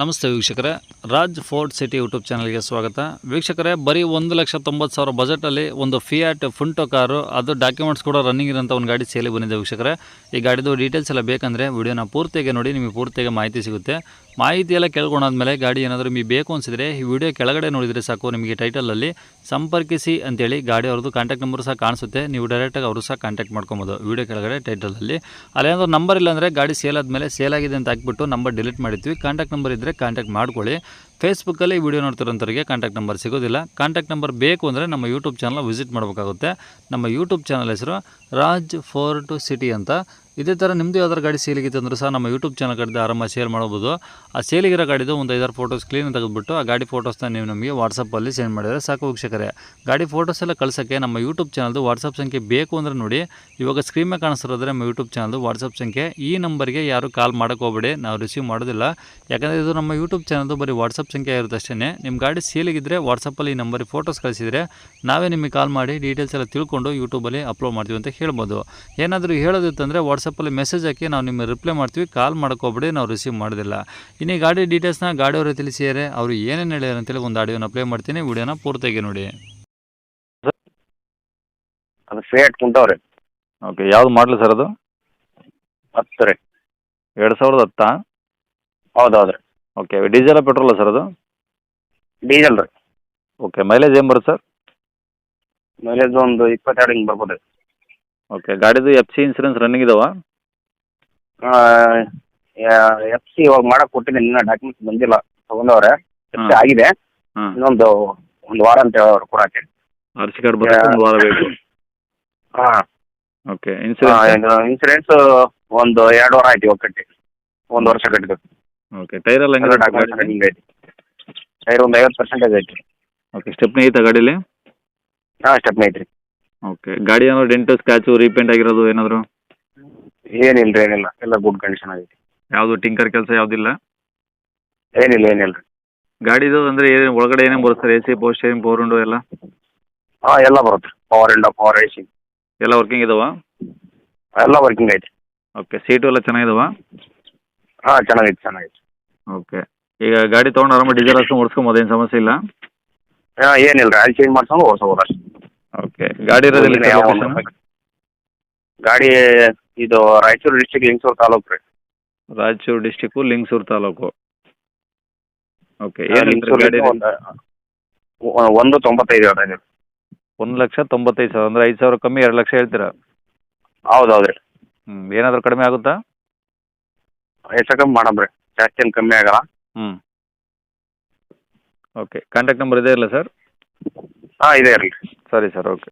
ನಮಸ್ತೆ ವೀಕ್ಷಕರೇ. Raj fort city YouTube ಚಾನಲ್ಗೆ ಸ್ವಾಗತ. ವೀಕ್ಷಕರೇ, ಬರೀ ಒಂದು ಲಕ್ಷ ತೊಂಬತ್ತು ಸಾವಿರ ಬಜೆಟಲ್ಲಿ ಒಂದು ಫಿಯಾಟ್ ಫುಂಟೋ ಕಾರು, ಅದು ಡಾಕ್ಯುಮೆಂಟ್ಸ್ ಕೂಡ ರನ್ನಿಂಗ್ ಇರೋಂಥ ಒಂದು ಗಾಡಿ ಸೇಲಿ ಬಂದಿದೆ ವೀಕ್ಷಕರೇ. ಈ ಗಾಡಿದು ಡೀಟೇಲ್ಸ್ ಎಲ್ಲ ಬೇಕಂದರೆ ವಿಡಿಯೋನ ಪೂರ್ತಿಗೆ ನೋಡಿ, ನಿಮಗೆ ಪೂರ್ತಿಗೆ ಮಾಹಿತಿ ಸಿಗುತ್ತೆ. ಮಾಹಿತಿ ಎಲ್ಲ ಕೇಳ್ಕೊಂಡಾದ್ಮೇಲೆ ಗಾಡಿ ಏನಾದರೂ ನಿಮಗೆ ಬೇಕು ಅನಿಸಿದ್ರೆ ಈ ವಿಡಿಯೋ ಕೆಳಗಡೆ ನೋಡಿದರೆ ಸಾಕು, ನಿಮಗೆ ಟೈಟಲಲ್ಲಿ ಸಂಪರ್ಕಿಸಿ ಅಂತೇಳಿ ಗಾಡಿ ಅವ್ರದ್ದು ಕಾಂಟ್ಯಾಕ್ಟ್ ನಂಬರ್ ಸಹ ಕಾಣಿಸುತ್ತೆ. ನೀವು ಡೈರೆಕ್ಟಾಗಿ ಅವರು ಸಹ ಕಾಂಟ್ಯಾಕ್ಟ್ ಮಾಡ್ಕೊಬೋದು ವಿಡಿಯೋ ಕೆಳಗಡೆ ಟೈಟಲಲ್ಲಿ ಅಲ್ಲೇನಾದ್ರೂ ನಂಬರ್ ಇಲ್ಲ ಅಂದರೆ ಗಾಡಿ ಸೇಲ್ ಆದಮೇಲೆ ಸೇಲ್ ಆಗಿದೆ ಅಂತ ಹಾಕ್ಬಿಟ್ಟು ನಂಬರ್ ಡಿಲೀಟ್ ಮಾಡಿದ್ವಿ ಕಾಂಟ್ಯಾಕ್ಟ್ ನಂಬರ್ ಇದ್ದರೆ ಕಾಂಟ್ಯಾಕ್ಟ್ ಮಾಡ್ಕೊಳ್ಳಿ. ಫೇಸ್ಬುಕ್ಕಲ್ಲಿ ವಿಡಿಯೋ ನೋಡ್ತಿರೋಂಥವ್ರಿಗೆ ಕಾಂಟ್ಯಾಕ್ಟ್ ನಂಬರ್ ಸಿಗೋದಿಲ್ಲ. ಕಾಂಟ್ಯಾಕ್ಟ್ ನಂಬರ್ ಬೇಕು ಅಂದರೆ ನಮ್ಮ ಯೂಟ್ಯೂಬ್ ಚಾನಲ್ ವಿಸಿಟ್ ಮಾಡಬೇಕಾಗುತ್ತೆ. ನಮ್ಮ ಯೂಟ್ಯೂಬ್ ಚಾನಲ್ ಹೆಸರು ರಾಜ್ ಫೋರ್ ಟು ಸಿಟಿ ಅಂತ. ಇದೇ ಥರ ನಿಮ್ಮದು ಯಾವ್ದಾರು ಗಾಡಿ ಸೇಲಿಗಿತ್ತು ಅಂದ್ರೆ ಸಹ ನಮ್ಮ ಯೂಟ್ಯೂಬ್ ಚಾನಲ್ ಕಡೆ ಆರಾಮಾಗಿ ಶೇರ್ ಮಾಡ್ಬೋದು. ಆ ಸೇಲಿಗಿರೋ ಗಾಡಿದು ಒಂದು ಐದಾರು ಫೋಟೋಸ್ ಕ್ಲೀನ್ ತೆಗೆದುಬಿಟ್ಟು ಆ ಗಾಡಿ ಫೋಟೋಸ್ನ ನೀವು ನಮಗೆ ವಾಟ್ಸಪ್ಪಲ್ಲಿ ಸೆಂಡ್ ಮಾಡಿದರೆ ಸಾಕು ವೀಕ್ಷಕರೇ. ಗಾಡಿ ಫೋಟೋಸ್ ಎಲ್ಲ ಕಳ್ಸೋಕ್ಕೆ ನಮ್ಮ ಯೂಟ್ಯೂಬ್ ಚಾನಲ್ದು ವಾಟ್ಸಪ್ ಸಂಖ್ಯೆ ಬೇಕು ಅಂದರೆ ನೋಡಿ, ಇವಾಗ ಸ್ಕ್ರೀನ್ ಮೇಲೆ ಕಾಣಿಸ್ತಿರೋದ್ರೆ ನಮ್ಮ ಯೂಟ್ಯೂಬ್ ಚಾನಲ್ದು ವಾಟ್ಸಪ್ ಸಂಖ್ಯೆ. ಈ ನಂಬರ್ಗೆ ಯಾರು ಕಾಲ್ ಹೋಗ್ಬೇಡಿ, ನಾವು ರಿಸೀವ್ ಮಾಡೋದಿಲ್ಲ. ಯಾಕಂದರೆ ಇದು ನಮ್ಮ ಯೂಟ್ಯೂಬ್ ಚಾನಲ್ದು ಬರೀ ವಾಟ್ಸಪ್ ಸಂಖ್ಯೆ ಇರುತ್ತೆ ನಿಮ್ಮ ಗಾಡಿ ಸೇಲಿಗಿದ್ದರೆ ವಾಟ್ಸಪ್ಪಲ್ಲಿ ಈ ನಂಬರಿಗೆ ಫೋಟೋಸ್ ಕಳಿಸಿದರೆ ನಾವೇ ನಿಮಗೆ ಕಾಲ್ ಮಾಡಿ ಡೀಟೇಲ್ಸ್ ಎಲ್ಲ ತಿಳ್ಕೊಂಡು ಯೂಟ್ಯೂಬಲ್ಲಿ ಅಪ್ಲೋಡ್ ಮಾಡ್ತೀವಿ ಅಂತ ಹೇಳ್ಬೋದು. ಏನಾದರೂ ಹೇಳೋದಿತ್ತಂದರೆ ವಾಟ್ಸಪ್ಪಲ್ಲಿ ಮೆಸೇಜ್ ಹಾಕಿ ನಾವು ನಿಮಗೆ ರಿಪ್ಲೈ ಮಾಡ್ತೀವಿ ಕಾಲ್ ಮಾಡ್ಕೋಬಿಡಿ ನಾವು ರಿಸೀವ್ ಮಾಡೋದಿಲ್ಲ. ಇನ್ನು ಈ ಗಾಡಿ ಡೀಟೇಲ್ಸ್ನ ಗಾಡಿಯವರೇ ತಿಳಿಸಿದರೆ ಅವರು ಏನೇನು ಹೇಳ್ಯಾರ ಅಂತೇಳಿ ಒಂದು ಆಡಿಯೋನ ಪ್ಲೇ ಮಾಡ್ತೀನಿ. ವಿಡಿಯೋನ ಪೂರ್ತಿಯಾಗಿ ನೋಡಿ. ಅದು ಫೇಟ್ ಕುಂಟವ್ರಿ ಓಕೆ ಯಾವ್ದು ಮಾಡಲಿ ಸರ್ ಅದು? ಹತ್ತು ರೀ. ಎರಡು ಸಾವಿರದ ಹತ್ತಾ? ಹೌದೌದು ಹೌದು ರೀ ಓಕೆ ಡೀಸೆಲ ಪೆಟ್ರೋಲ ಸರ್ ಅದು? ಡೀಸೆಲ್ ರೀ. ಓಕೆ ಮೈಲೇಜ್ ಏನು ಬರುತ್ತೆ ಸರ್? ಮೈಲೇಜ್ ಒಂದು ಇಪ್ಪತ್ತೆರಡು ಹಿಂಗೆ ಬರ್ಬೋದು ರೀ. ಓಕೆ ಗಾಡಿದು ಎಫ್ ಸಿ ಇನ್ಸೂರೆನ್ಸ್ ರನ್ನಿಂಗ್ ಇದಾವ? ಎಫ್ ಸಿ ಇವಾಗ ಮಾಡಕ್ಕೆ ಕೊಟ್ಟಿದ್ದೀನಿ ಇನ್ನೂ ಡಾಕ್ಯುಮೆಂಟ್ಸ್ ಬಂದಿಲ್ಲ ತಗೊಂಡವ್ರೆ. ಎಫ್ ಸಿ ಆಗಿದೆ. ಹಾಂ. ಇನ್ನೊಂದು ಒಂದು ವಾರ ಅಂತ ಹೇಳೋರು ಕೊಡಕ್ಕೆ. ಆರ್ ಸಿ ಕಾರ್ಡ್ ಬರೋಕ್ಕೆ ಒಂದು ವಾರ ಬೇಕು. ಹಾಂ. ಓಕೆ ಇನ್ಸೂರೆನ್ಸ್ ಇನ್ಸೂರೆನ್ಸ್ ಒಂದು ಎರಡು ವಾರ ಆಯ್ತು ಇವಾಗ ಕಟ್ಟಿ. ಒಂದು ವರ್ಷ ಕಟ್ಟಿದ್ದು. ಓಕೆ ಟೈರ್ ಎಲ್ಲ ಡಾಕ್ಯುಮೆಂಟ್ಸ್ ರನ್ನಿಂಗ್ ಐತಿ ಟೈರ್ ಒಂದು ಐವತ್ತು ಪರ್ಸೆಂಟೇಜ್ ಐತಿ. ಓಕೆ ಸ್ಟೆಪ್ನಿ ಐತಾ ಗಾಡೀಲಿ? ಹಾಂ ಸ್ಟೆಪ್ನ ಐತ್ರಿ. ಓಕೆ ಗಾಡಿ ಏನೋ ಡೆಂಟು ಸ್ಕ್ರಾಚು ರೀಪೇಂಟ್ ಆಗಿರೋದು ಏನಾದರೂ? ಏನಿಲ್ಲ ರೀ ಏನಿಲ್ಲ. ಎಲ್ಲ ಗುಡ್ ಕಂಡೀಷನ್ ಆಗೈತಿ. ಯಾವುದು ಟಿಂಕರ್ ಕೆಲಸ ಯಾವುದಿಲ್ಲ ಏನಿಲ್ಲ ಏನಿಲ್ಲ ರೀ. ಗಾಡಿದು ಅಂದರೆ ಏನು ಒಳಗಡೆ ಏನೇನು ಬರುತ್ತೆ sir? A C post steering power window ಎಲ್ಲ? ಹಾಂ ಎಲ್ಲ ಬರುತ್ತೆ. ಪವರ್ ಇಂಡ ಪವರ್ ಎ ಸಿ ಎಲ್ಲ ವರ್ಕಿಂಗ್ ಇದಾವ? ಎಲ್ಲ ವರ್ಕಿಂಗ್ ಐತಿ. ಓಕೆ ಸೀಟು ಎಲ್ಲ ಚೆನ್ನಾಗಿದಾವ? ಹಾಂ ಚೆನ್ನಾಗೈತಿ ಚೆನ್ನಾಗೈತಿ. ಓಕೆ ಈಗ ಗಾಡಿ ತೊಗೊಂಡು ಆರಾಮ ಡೀಸೆಲ್ ಹಾಕ್ಸ್ಕೊಂಡು ಓಡಿಸ್ಕೊಬೋದು ಏನು ಸಮಸ್ಯೆ ಇಲ್ಲ? ಹಾಂ ಏನಿಲ್ಲ ರೀ. ಆಯಿಲ್ ಚೇಂಜ್ ಮಾಡ್ಸ್ಕೊಂಡು ಓಡಿಸ್ಬೋದು ಅಷ್ಟೇ. ಓಕೆ. ಗಾಡಿ ಇರೋದಿಲ್ಲ ಯಾವ ಒಂದು ಗಾಡಿ ಇದು ರಾಯಚೂರು ಡಿಸ್ಟಿಕ್ ಲಿಂಗಸೂರ್ ತಾಲೂಕು ರೀ. ರಾಯಚೂರು ಡಿಸ್ಟಿಕ್ಕು ಲಿಂಗಸೂರು ತಾಲೂಕು. ಓಕೆ ಏನು ಲಿಂಗಸೂರು ಗಾಡಿ ಒಂದು ಒಂದು ತೊಂಬತ್ತೈದು ಹೇಳ್ರಿ ನೀವು. ಒಂದು ಲಕ್ಷ ತೊಂಬತ್ತೈದು ಸಾವಿರ ಅಂದ್ರೆ ಐದು ಸಾವಿರ ಕಮ್ಮಿ ಎರಡು ಲಕ್ಷ ಹೇಳ್ತೀರಾ? ಹೌದು ಹೌದು ರೀ ಹ್ಞೂ ಏನಾದರೂ ಕಡಿಮೆ ಆಗುತ್ತಾ? ಹೆಚ್ಚು ಕಮ್ಮಿ ಮಾಡಮ್ ರೀ. ಜಾಸ್ತಿ ಏನು ಕಮ್ಮಿ ಆಗಲ್ಲ. ಹ್ಞೂ ಓಕೆ ಕಾಂಟ್ಯಾಕ್ಟ್ ನಂಬರ್ ಇದೆ ಇಲ್ಲ ಸರ್? ಹಾಂ ಇದೆ ಇರಲಿ ಸರಿ ಸರ್ ಓಕೆ